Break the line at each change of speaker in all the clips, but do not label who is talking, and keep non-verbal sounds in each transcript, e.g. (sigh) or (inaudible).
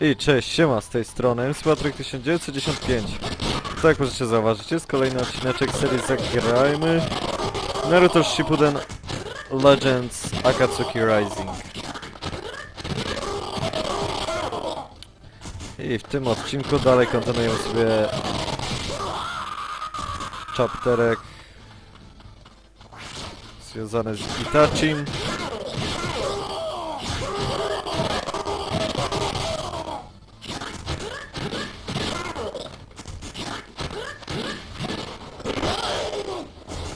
I cześć, siema z tej strony, Patryk 1995 Tak jak możecie zauważyć, jest kolejny odcineczek serii Zagrajmy. Naruto Shippuden Legends Akatsuki Rising. I w tym odcinku dalej kontynuujemy sobie chapterek związany z Itachim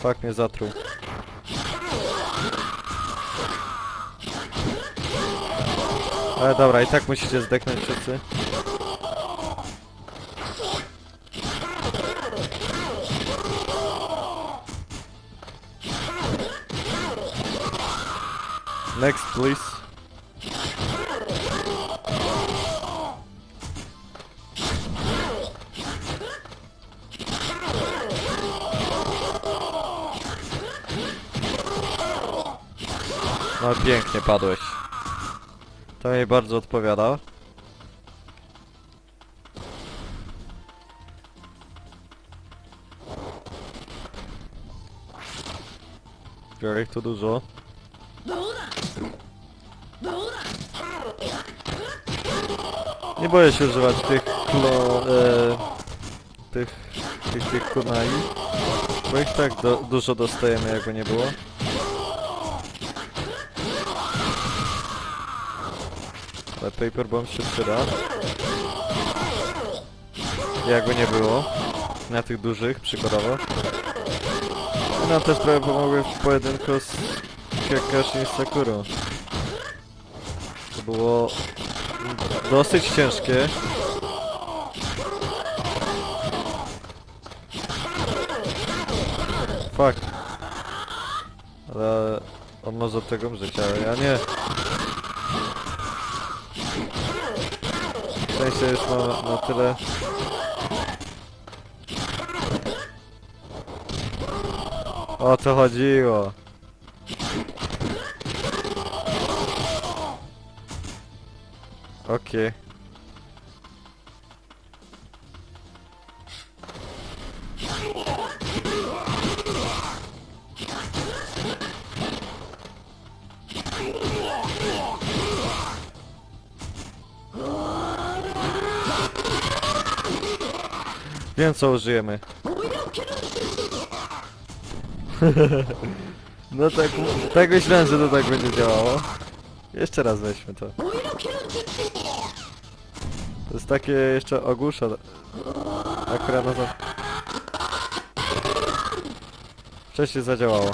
Fak mnie zatruł. Ale dobra, i tak musicie zdechnąć wszyscy. Next, please. Pięknie padłeś. To mi bardzo odpowiada. Biorę ich tu dużo. Nie boję się używać tych klo... E, tych... tych, tych kunai. Bo ich tak do, dużo dostajemy jakby nie było. Ale paper bomb się przyda. Jakby nie było. Na tych dużych, przykładowo. Nam też trochę pomogły w pojedynku z Kakashi i Sakuro. To było dosyć ciężkie. Fuck. Ale on może od tego umrzeć, ale ja nie. W sensie już ma na tyle... O co chodziło? Okej. Wiem co użyjemy. (laughs) no tak, tak myślałem, że to tak będzie działało. Jeszcze raz weźmy to. To jest takie jeszcze ogłusza. Akurat na to... Wcześniej zadziałało.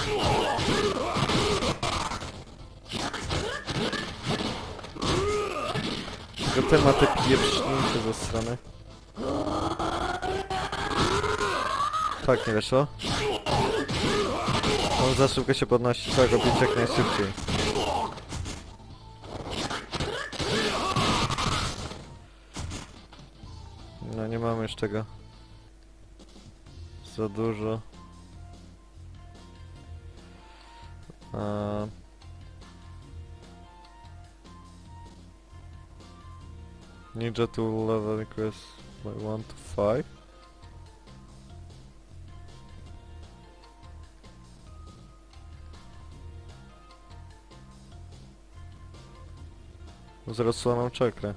Tylko ten ma te pieprznięcie ze strony. Tak, nie wyszło. On za szybko się podnosi, trzeba go bić jak najszybciej. No nie mamy już tego. Za dużo. A... Ninja to level request by 1 to 5. Wzrosła nam czakrę.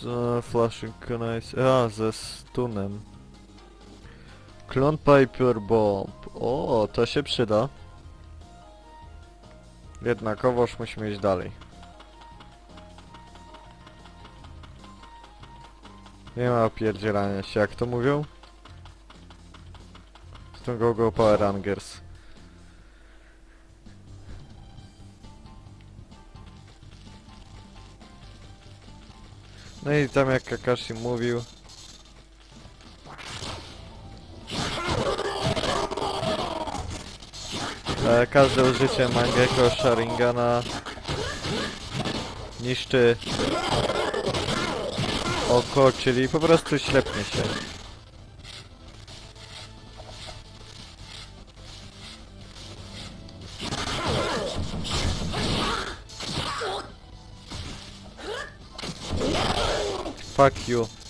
Z flashing nice. A, ze stunem. Clone Piper Bomb. O, to się przyda. Jednakowoż musimy iść dalej. Nie ma opierdzielania się, jak to mówią? To go go Power Rangers. No i tam jak Kakashi mówił. E, każde użycie Mangeko Sharingana niszczy oko, czyli po prostu ślepnie się. Fuck you.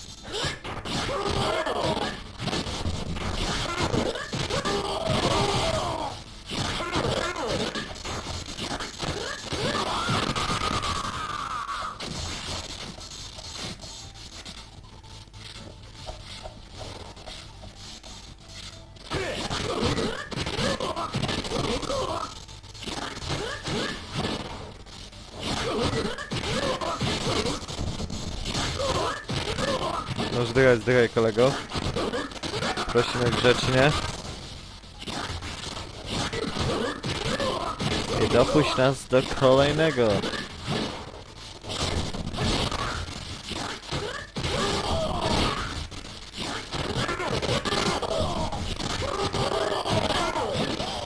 Zdychaj, zdychaj kolego. Prosimy grzecznie. I dopuść nas do kolejnego.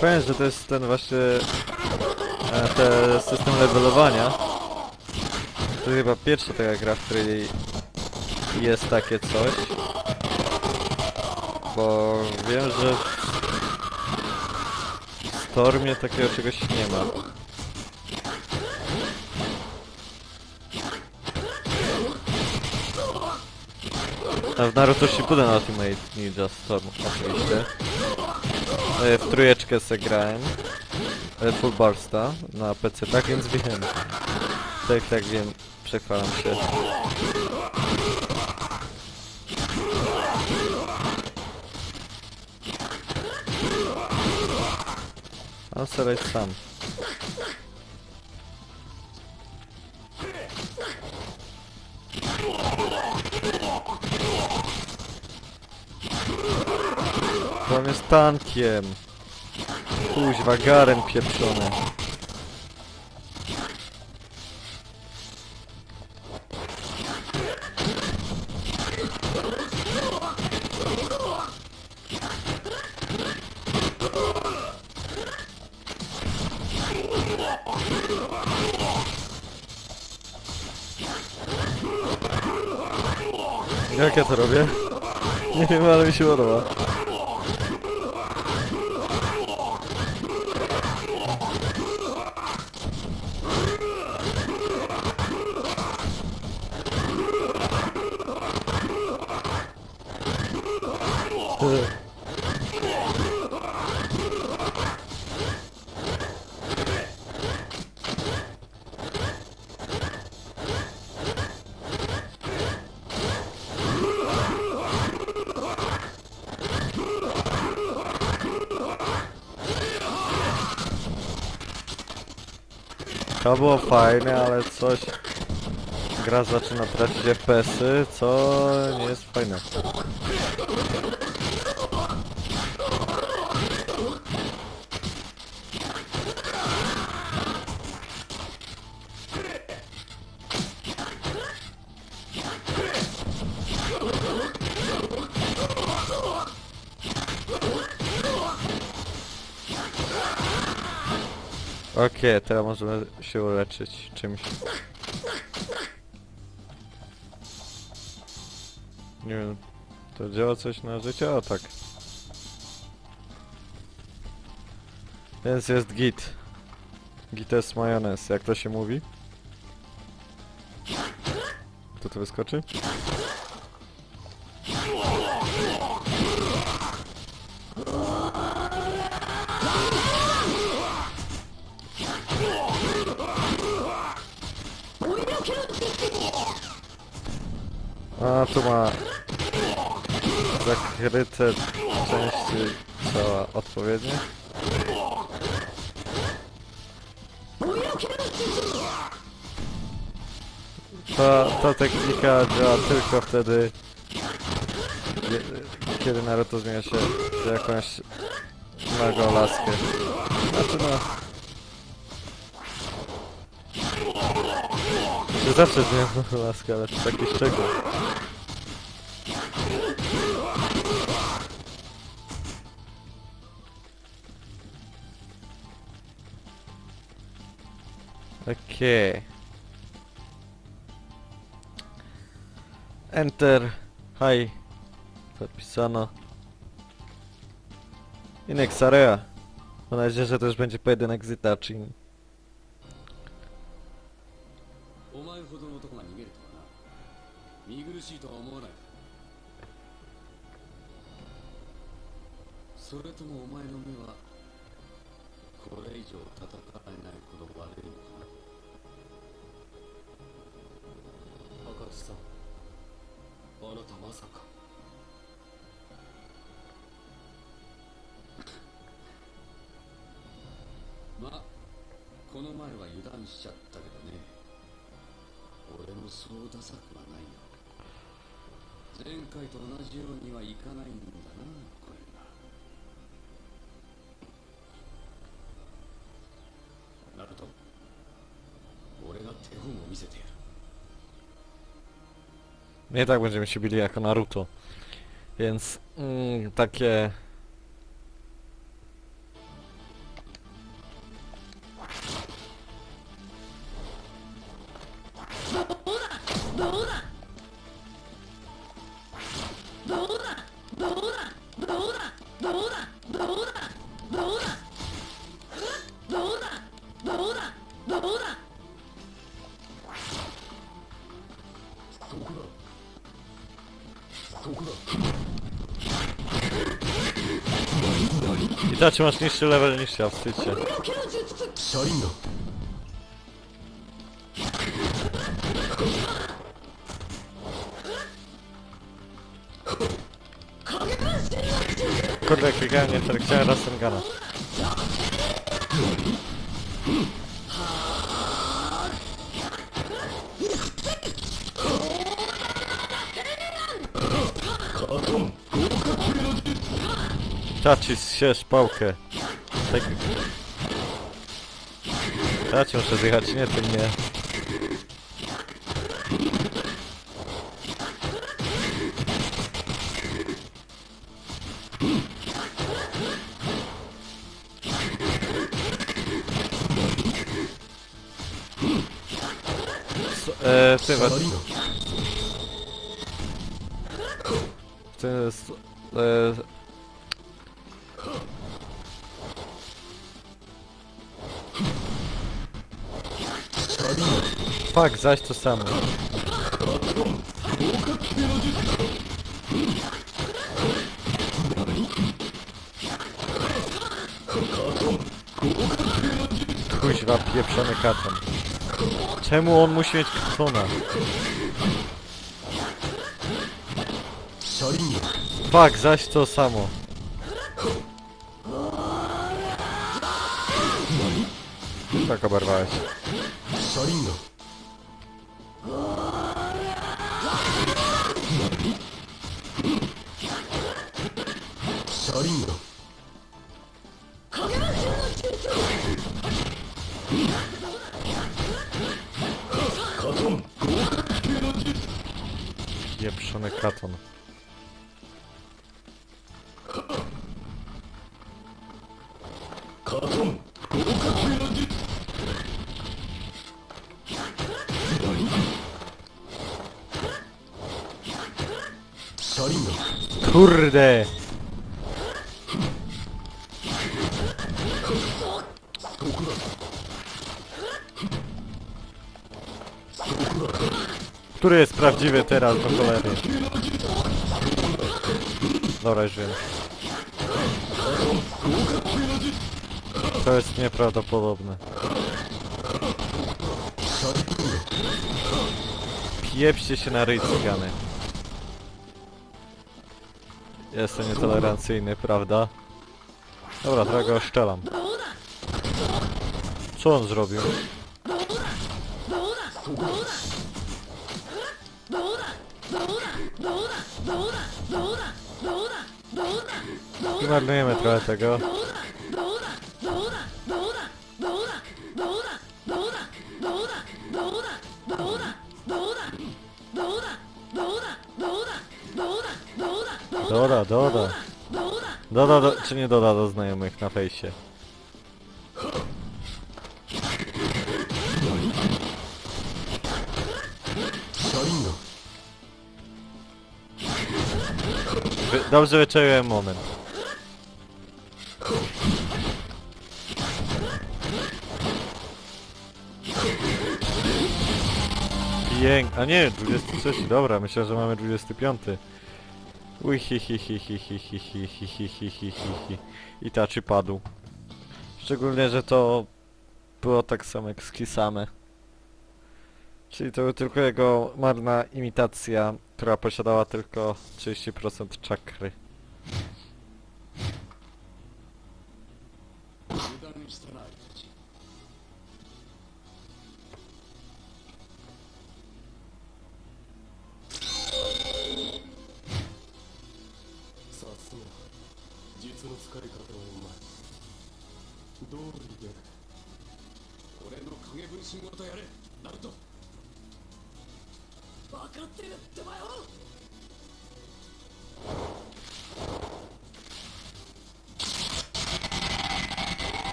Powiem, że to jest ten właśnie e, te system levelowania. To chyba pierwsza taka gra, w której jest takie coś. Bo wiem, że w Stormie takiego czegoś nie ma. A w Naruto Shippuden Ultimate Ninja Storm oczywiście. E, W trójeczkę se grałem. e, Full Barsta na PC, tak więc wiem. Tak, tak wiem. Przechwalam się. A staraj sam. On jest tankiem. Kuźwa, garen pieprzony. Jak ja to robię? Nie wiem, ale mi się podoba. To było fajne, ale coś... Gra zaczyna tracić FPS-y, co nie jest fajne. Okej, teraz możemy się uleczyć czymś. Nie wiem, to działa coś na życie? O tak. Więc jest git. Git jest majonez, jak to się mówi? To to wyskoczy? A tu ma zakryte części ciała odpowiednie. Ta, ta technika działa tylko wtedy, kie- kiedy Naruto zmienia się w jakąś nagą laskę. Znaczy no... Się zawsze zmienia (laughs) laskę, ale to taki szczegół. Okej. Enter. Hi. Zapisano. I next area. Mam nadzieję, że to już będzie pojedynek z Itachi.
さん。あなたまさか。まあこの前は油断しちゃったけどね。俺もそうダサくはないよ。前回と同じようにはいかないんだなこれが。ナルト俺が手本を見せてやる。
Nie tak będziemy się bili jako Naruto. Więc mm, takie... I tak masz niższy level niż ja,
wstydźcie.
Kurde, jak biegałem, nie tak chciałem raz ten gana. Tracisz się pałkę. Tak. Traci muszę zjechać, nie e, ty mnie. Eee, Fuck, zaś to samo. Kuźwa pieprzony katon. Czemu on musi mieć katona? Fuck, zaś to samo. Tak oberwałeś. Pieprzony katon. Kurde! Który jest prawdziwy teraz do cholery? Dobra, już wiem. To jest nieprawdopodobne. Piepście się na ryj cygany. Jestem nietolerancyjny, prawda? Dobra, trochę go szczelam. Co on zrobił? I marnujemy trochę tego. Doda, doda. Doda, do, czy nie doda do znajomych na fejsie? Dobrze wyczaiłem moment. A nie, 23, dobra, myślę, że mamy 25. Ui hi hi hi hi hi hi hi hi hi hi hi hi hi Itachi padł. Szczególnie, że to było tak samo jak z Kisame. Czyli to był tylko jego marna imitacja, która posiadała tylko 30% czakry.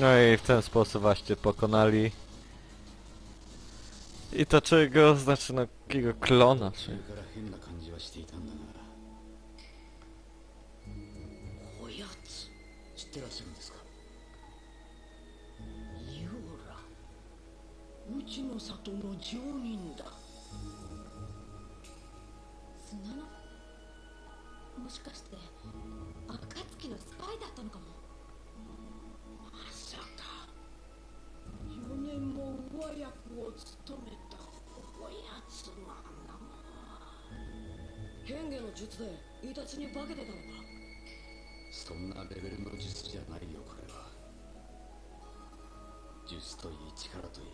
No i w ten sposób właśnie pokonali Itachiego, znaczy no takiego klona,
途
czy...
中から変な感じはしていたんだがおやつ知ってらっしゃるんですか
ユーラうちの里の住人だ
砂のもしかして暁のスパイだったのかも
4年も上役を務めたおやつがな
変化の術でイタチに化けてたのか
そんなレベルの術じゃないよこれは術といい力といい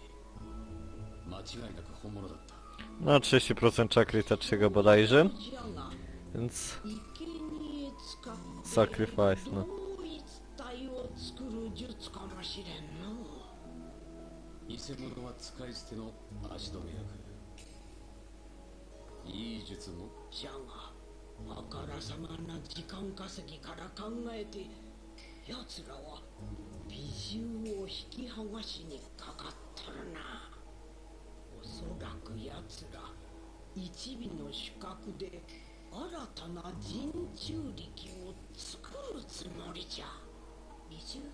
間違いなく本物だった
No 30% czakry Itachiego bodajże,
じゃが
więc
生贄使って
sacrifice, no.
同一体を作る術かもしれんの
偽物は使い捨ての足止め役。いい術も
じゃがあからさまな時間稼ぎから考えて奴らは美獣を引き剥がしにかかったるな。おそらく奴ら一尾の主角で新たな人中力を作るつもりじゃ。
美獣？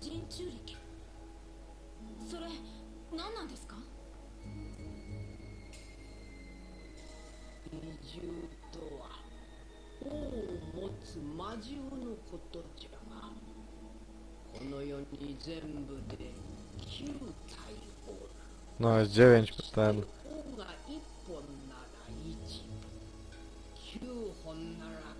人中力？それ何なんですか？
とは王を持つ魔獣のことじゃがこの世に全部で9体おる。
no jest 9 ten.
尾が1本なら1 9本なら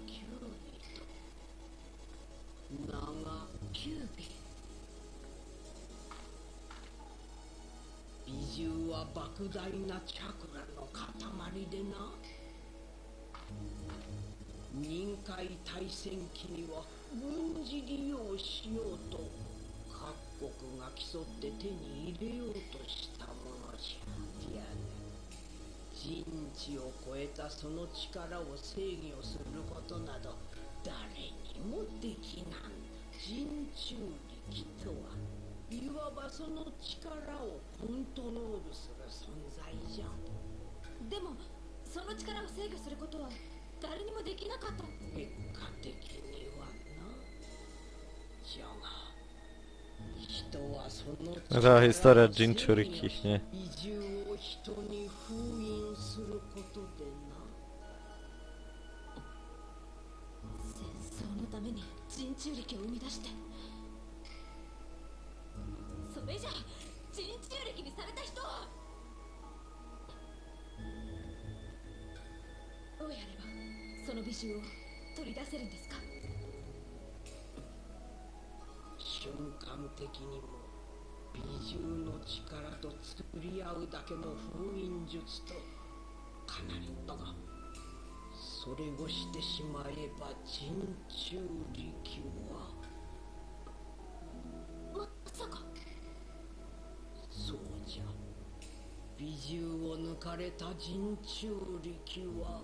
莫大なチャクラの塊でな。任界大戦期には軍事利用しようと各国が競って手に入れようとしたものじゃ。いや人知を超えたその力を制御することなど誰にもできなん。人中力とはいわばその力をコントロールする存在じゃ
でもその力を制御することは誰にもできなかった。
結果的にはな。じゃが人はその
Ta historia
力を
Jinchuriki, nie?
移住を人に封印することでな。
戦争のために人中力を生み出して。それじゃ人どうやればその美獣を取り出せるんですか？
瞬間的にも美獣の力と作り合うだけの封印術とかなりだがそれをしてしまえば人中力は美獣を抜かれた人中力は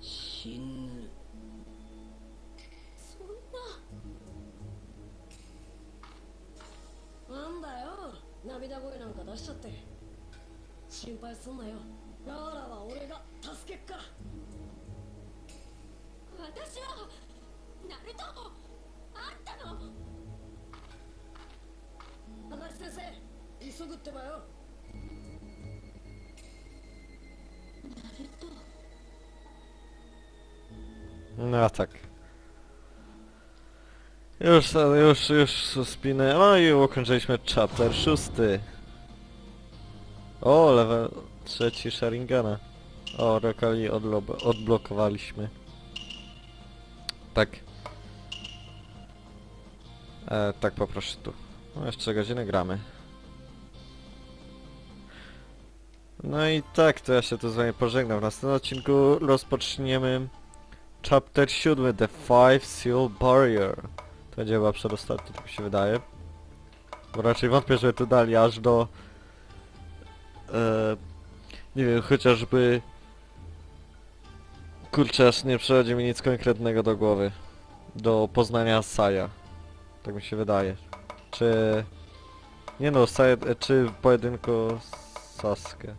死ぬ。
そんな。
なんだよ。涙声なんか出しちゃって。心配すんなよ。ラーラは俺が助けっか。ら
私はナルトたの。
話先生急ぐってばよ。
No tak. Już, już, już spinę. No i ukończyliśmy chapter szósty. O, level trzeci Sharingana. O, Rokali odblokowaliśmy. Tak. E, tak poproszę tu. No jeszcze godzinę gramy. No i tak, to ja się tu z wami pożegnam. W następnym odcinku rozpoczniemy Chapter 7, The Five Seal Barrier. To będzie chyba przedostatni, tak mi się wydaje. Bo raczej wątpię, żeby to dali aż do... E, nie wiem, chociażby... Kurczę, aż nie przychodzi mi nic konkretnego do głowy. Do poznania Saja. Tak mi się wydaje. Czy... Nie no, Saja, czy pojedynku Sasuke.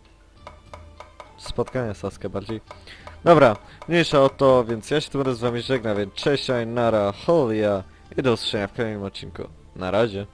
Spotkanie Sasuke bardziej. Dobra, mniejsza o to, więc ja się tu będę z wami żegnał, więc cześć, a nara, holia i do usłyszenia w kolejnym odcinku. Na razie.